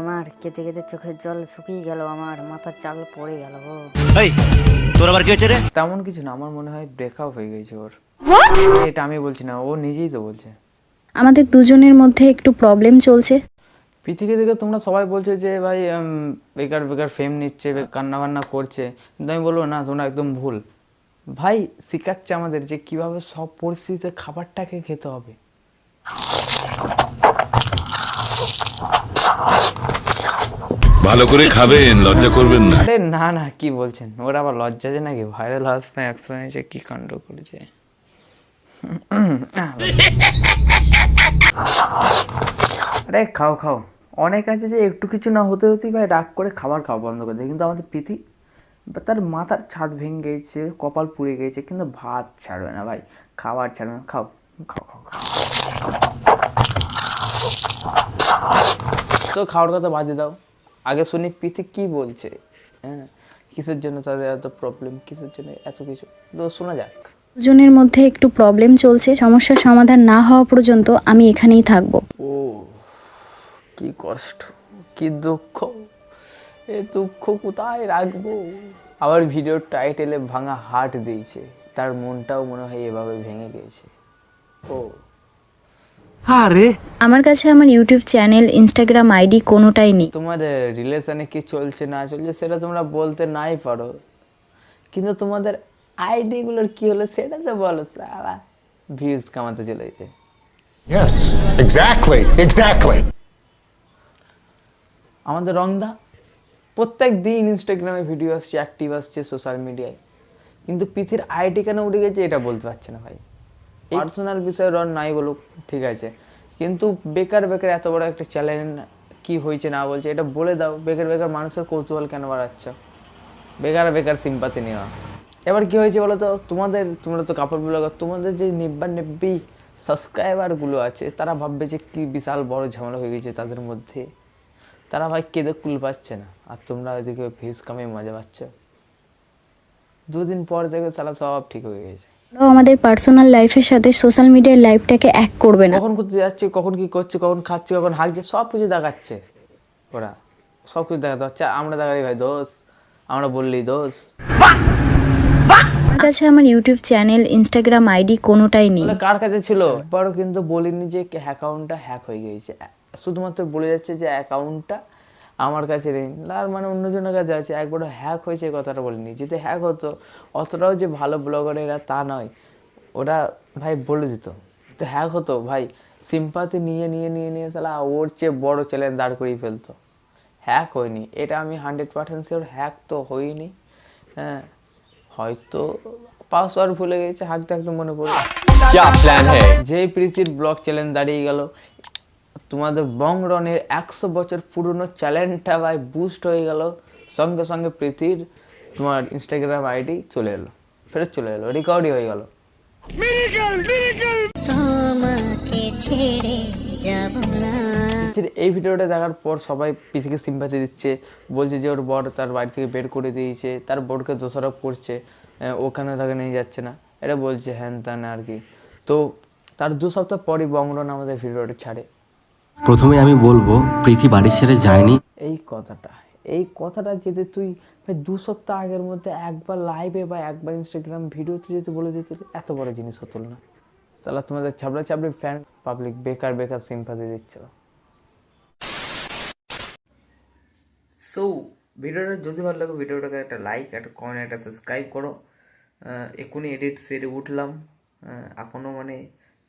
আমার কেটে কেটে চোখের জল শুকিয়ে গেল আমার মাথার চাল পড়ে গেল এই তোর আবার কি হয়েছে রে? তেমন কিছু না আমার মনে হয় ব্রেকআপ হয়ে গেছে ওর। এটা আমি বলছি না ও নিজেই তো বলছে। আমাদের দুজনের মধ্যে একটু প্রবলেম চলছে। পৃথিবী থেকে তোমরা সবাই বলছো যে ভাই বেকার বেকার ফেম নিচ্ছে কান্না বান্না করছে। কিন্তু আমি বলব না তোমরা একদম ভুল। ভাই শেখাচ্ছে আমাদের যে কীভাবে সব পরিস্থিতিতে খাবারটাকে খেতে হবে। ভালো করে খাবেন, লজ্জা করবেন না। আরে না না, কি বলছেন? ওরা আবার লজ্জা যে নাকি? ভাইরাল হাসপায় একশো এসে কি কাণ্ড করেছে? আরে খাও খাও। অনেক আছে যে একটু কিছু না হতে হতেই ভাই রাগ করে খাবার খাওয়া বন্ধ করে দেয়। কিন্তু আমাদের প্রীতি, তার মাথার ছাদ ভেঙে গেছে, কপাল পুড়ে গেছে, কিন্তু ভাত ছাড়বে না ভাই। খাবার ছাড়বে না। খাও খাও খাও খাও। তো খাওয়ার কথা বাদে দাও। আগে শুনি পিথি কি বলছে। হ্যাঁ কিসের জন্য তাদের এত প্রবলেম কিসের জন্য এত কিছু? তো শোনা যাক। দুজনের মধ্যে একটু প্রবলেম চলছে সমস্যার সমাধান না হওয়া পর্যন্ত আমি এখানেই থাকব। ও কি কষ্ট কি দুঃখ। এ দুঃখ কোথায় রাখব? আবার ভিডিওর টাইটেলে ভাঙা হার্ট দিয়েছে। তার মনটাও মনে হয় এভাবে ভেঙে গেছে। ও আমার কাছে আমার ইউটিউব চ্যানেল ইনস্টাগ্রাম আইডি কোনোটাই নেই। তোমার রিলেশনে কি চলছে না চলছে সেটা তোমরা বলতে নাই পারো। কিন্তু তোমাদের আইডি গুলোর কি হলো সেটা তো বলো সারা ভিউজ কামাতে চলে যেতে Yes, exactly, exactly. আমাদের রংদা প্রত্যেক দিন ইনস্টাগ্রামে ভিডিও আসছে অ্যাক্টিভ আসছে সোশ্যাল মিডিয়ায় কিন্তু পৃথির আইডি কেন উঠে গেছে এটা বলতে পারছে না ভাই। পার্সোনাল বিষয় রন নাই বলুক, ঠিক আছে। কিন্তু বেকার বেকার এত বড় একটা চ্যালেঞ্জ কি হয়েছে না বলছে, এটা বলে দাও। বেকার বেকার মানুষের কৌতূহল কেন বাড়াচ্ছ? বেকার বেকার সিম্পাতি নেওয়া। এবার কি হয়েছে বলো তো তোমাদের, তোমরা তো কাপড় ব্লগার তোমাদের যে নিব্বা নিব্বি সাবস্ক্রাইবারগুলো আছে, তারা ভাববে যে কি বিশাল বড় ঝামেলা হয়ে গেছে তাদের মধ্যে। তারা ভাই কেঁদে কুল পাচ্ছে না। আর তোমরা ওইদিকে ভিউজ কামে মজা পাচ্ছ। দুদিন পর দেখে তারা সব ঠিক হয়ে গেছে। আমাদের পার্সোনাল লাইফের সাথে সোশ্যাল মিডিয়ার লাইফটাকে এক করবে না। কখন কোথায় যাচ্ছে কখন কি করছে কখন খাচ্ছে কখন হাঁকছে সব কিছু দেখাচ্ছে ওরা। সব কিছু দেখাতে আর আমরা দেখাই ভাই দোষ আমরা বললি দোষ। আমার কাছে আমার ইউটিউব চ্যানেল ইনস্টাগ্রাম আইডি কোনোটাই নেই। কার কাছে ছিল? পরও কিন্তু বলিনি যে অ্যাকাউন্টটা হ্যাক হয়ে গিয়েছে। শুধুমাত্র বলে যাচ্ছে যে অ্যাকাউন্টটা আমার কাছে নেই। তার মানে অন্যজনের কাছে আছে। একবারও হ্যাক হয়েছে এই কথাটা বলিনি। যদি হ্যাক হতো অতটাও যে ভালো ব্লগার এরা তা নয়। ওরা ভাই বলে দিত। তো হ্যাক হতো ভাই সিম্পাতি নিয়ে নিয়ে নিয়ে নিয়ে সালা ওর চেয়ে বড় চ্যালেঞ্জ দাঁড় করিয়ে ফেলতো। হ্যাক হয়নি। এটা আমি হান্ড্রেড পার্সেন্ট শিওর হ্যাক তো হয়নি। হ্যাঁ হয়তো পাসওয়ার্ড ভুলে গেছে হাঁকতে হাঁকতে মনে পড়ে। যে প্রীতির ব্লগ চ্যালেঞ্জ দাঁড়িয়ে গেল তোমাদের বংরনের একশো বছর পুরনো চ্যালেঞ্জটা ভাই বুস্ট হয়ে গেল। সঙ্গে সঙ্গে প্রীতির তোমার ইনস্টাগ্রাম আইডি চলে এলো। ফেরত চলে এলো। রেকর্ডই হয়ে গেল। এই ভিডিওটা দেখার পর সবাই পিসিকে সিম্পাতি দিচ্ছে। বলছে যে ওর বর তার বাড়ি থেকে বের করে দিয়েছে। তার বোর্ডকে দোষারোপ করছে। ওখানে তাকে নিয়ে যাচ্ছে না। এটা বলছে হ্যান ত্যান আর কি। তো তার দু সপ্তাহ পরই বংরন আমাদের ভিডিওটা ছাড়ে। প্রথমে আমি বলব প্রীতি বাড়ি ছেড়ে যায়নি। এই কথাটা এই কথাটা যদি তুই ভাই দু সপ্তাহ আগের মধ্যে একবার লাইভে বা একবার ইনস্টাগ্রাম ভিডিওতে যদি বলে দিতে এত বড় জিনিস হতো না। তাহলে তোমাদের ছাবড়া ছাবড়ি ফ্যান পাবলিক বেকার বেকার সিম্পাতি দিচ্ছিল সো ভিডিওটা যদি ভালো লাগে ভিডিওটাকে একটা লাইক একটা কমেন্ট একটা সাবস্ক্রাইব করো। আহ, এক্ষুনি এডিট সেরে উঠলাম। আহ, এখনও মানে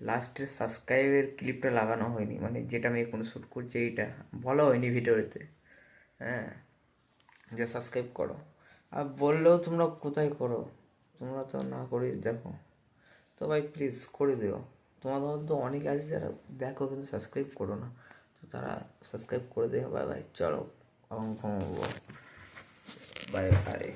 লাস্টের সাবস্ক্রাইবের ক্লিপটা লাগানো হয়নি। মানে যেটা আমি এখন শ্যুট করছি, এইটা বলা হয়নি ভিডিওতে। হ্যাঁ যে সাবস্ক্রাইব করো। আর বললেও তোমরা কোথায় করো? তোমরা তো না করে দেখো। তো ভাই প্লিজ করে দিও। তোমাদের মধ্যে অনেকে আছে যারা দেখো কিন্তু সাবস্ক্রাইব করো না। তো তারা সাবস্ক্রাইব করে দিও। বাই বাই চলো। এখন ঘুমাবো। Bye bye